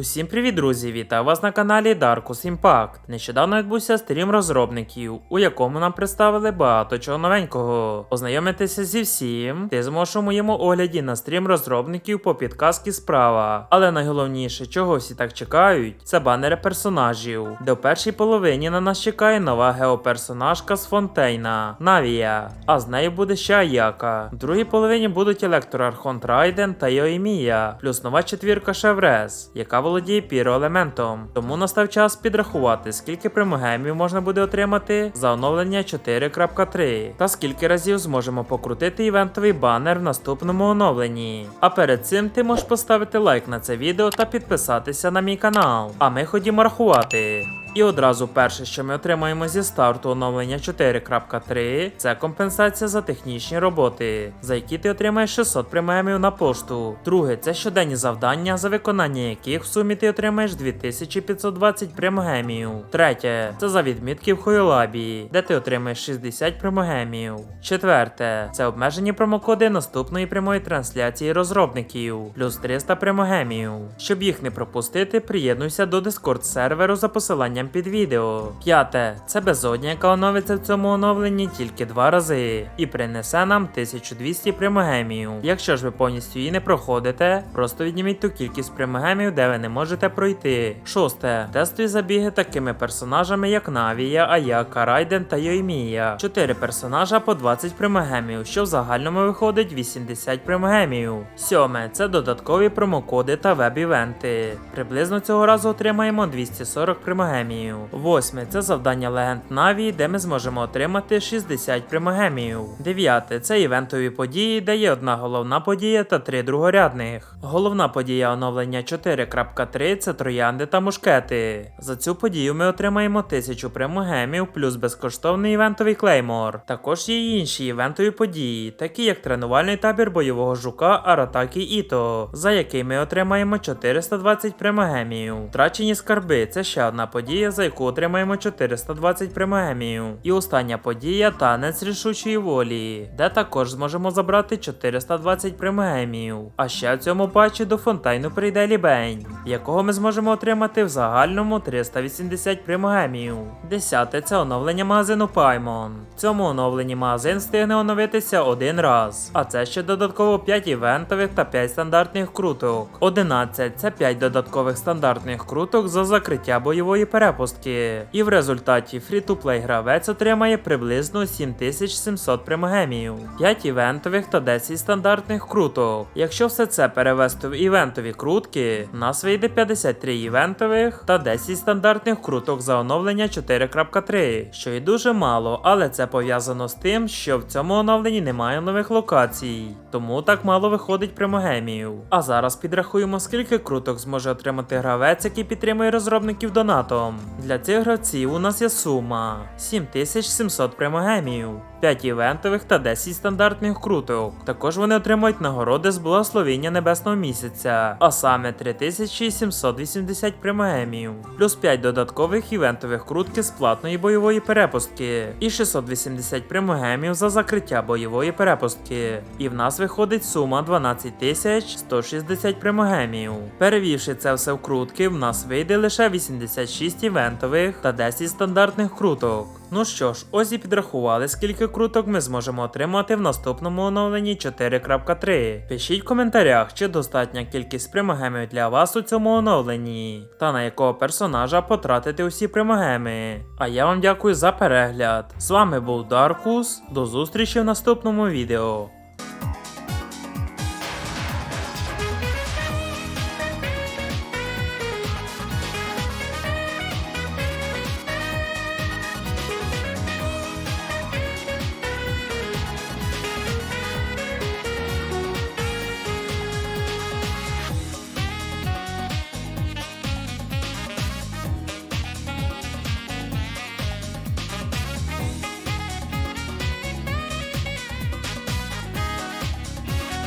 Усім привіт, друзі! Вітаю вас на каналі Darkus Impact. Нещодавно відбувся стрім розробників, у якому нам представили багато чого новенького. Ознайомитися зі всім, ти зможеш у моєму огляді на стрім розробників по підказки справа. Але найголовніше, чого всі так чекають, це банери персонажів, в першій половині на нас чекає нова геоперсонажка з Фонтейна Навія, а з нею буде ще Аяка. В другій половині будуть Електроархонт Райден та Йоімія, плюс нова четвірка Шеврес, яка володіє піроелементом. Тому настав час підрахувати, скільки примогемів можна буде отримати за оновлення 4.3 та скільки разів зможемо покрутити івентовий банер в наступному оновленні. А перед цим ти можеш поставити лайк на це відео та підписатися на мій канал. А ми ходімо рахувати. І одразу перше, що ми отримаємо зі старту оновлення 4.3, це компенсація за технічні роботи, за які ти отримаєш 600 преміумів на пошту. Друге, це щоденні завдання, за виконання яких в сумі ти отримаєш 2520 премогемів. Третє, це за відмітки в Хойлабі, де ти отримаєш 60 премогемів. Четверте, це обмежені промокоди наступної прямої трансляції розробників, плюс 300 премогемів. Щоб їх не пропустити, приєднуйся до Discord серверу за посиланням під відео. П'яте, це безодня, яка оновиться в цьому оновленні тільки два рази, і принесе нам 1200 премогемів. Якщо ж ви повністю її не проходите, просто відніміть ту кількість премогемів, де ви не можете пройти. Шосте. Тестові забіги такими персонажами, як Навія, Аяка, Райден та Йоймія. Чотири персонажа по 20 премогемів, що в загальному виходить 80 премогемів. Сьоме це додаткові промокоди та веб-івенти. Приблизно цього разу отримаємо 240 премогемів. Восьме це завдання легенд Наві, де ми зможемо отримати 60 премогемів. Дев'яте це івентові події, де є одна головна подія та три другорядних. Головна подія оновлення 4.3 це троянди та мушкети. За цю подію ми отримаємо 1000 премогемів плюс безкоштовний івентовий клеймор. Також є інші івентові події, такі як тренувальний табір бойового жука Аратакі Іто, за який ми отримаємо 420 премогемів. Втрачені скарби це ще одна подія, за яку отримаємо 420 премогемів. І остання подія танець рішучої волі, де також зможемо забрати 420 премогемів. А ще в цьому патчі до фонтайну прийде лібень, якого ми зможемо отримати в загальному 380 премогемів. Десяте це оновлення магазину Paimon. В цьому оновленні магазин встигне оновитися один раз, а це ще додатково 5 івентових та 5 стандартних круток. 11 це 5 додаткових стандартних круток за закриття бойової перепустки. І в результаті фрі-ту-плей гравець отримає приблизно 7700 премогемів, 5 івентових та 10 стандартних круток. Якщо все це перевести в івентові крутки, в нас вийде 53 івентових та 10 стандартних круток за оновлення 4.3, що і дуже мало, але це пов'язано з тим, що в цьому оновленні немає нових локацій, тому так мало виходить премогемів. А зараз підрахуємо, скільки круток зможе отримати гравець, який підтримує розробників донатом. Для цих гравців у нас є сума 7700 премогемів. 5 івентових та 10 стандартних круток. Також вони отримують нагороди з благословіння небесного місяця, а саме 3780 премогемів, плюс 5 додаткових івентових крутки з платної бойової перепустки і 680 премогемів за закриття бойової перепустки. І в нас виходить сума 12160 премогемів. Перевівши це все в крутки, в нас вийде лише 86 івентових та 10 стандартних круток. Ну що ж, ось і підрахували, скільки круток ми зможемо отримати в наступному оновленні 4.3. Пишіть в коментарях, чи достатня кількість примагемів для вас у цьому оновленні, та на якого персонажа потратити усі примагеми. А я вам дякую за перегляд. З вами був Даркус. До зустрічі в наступному відео.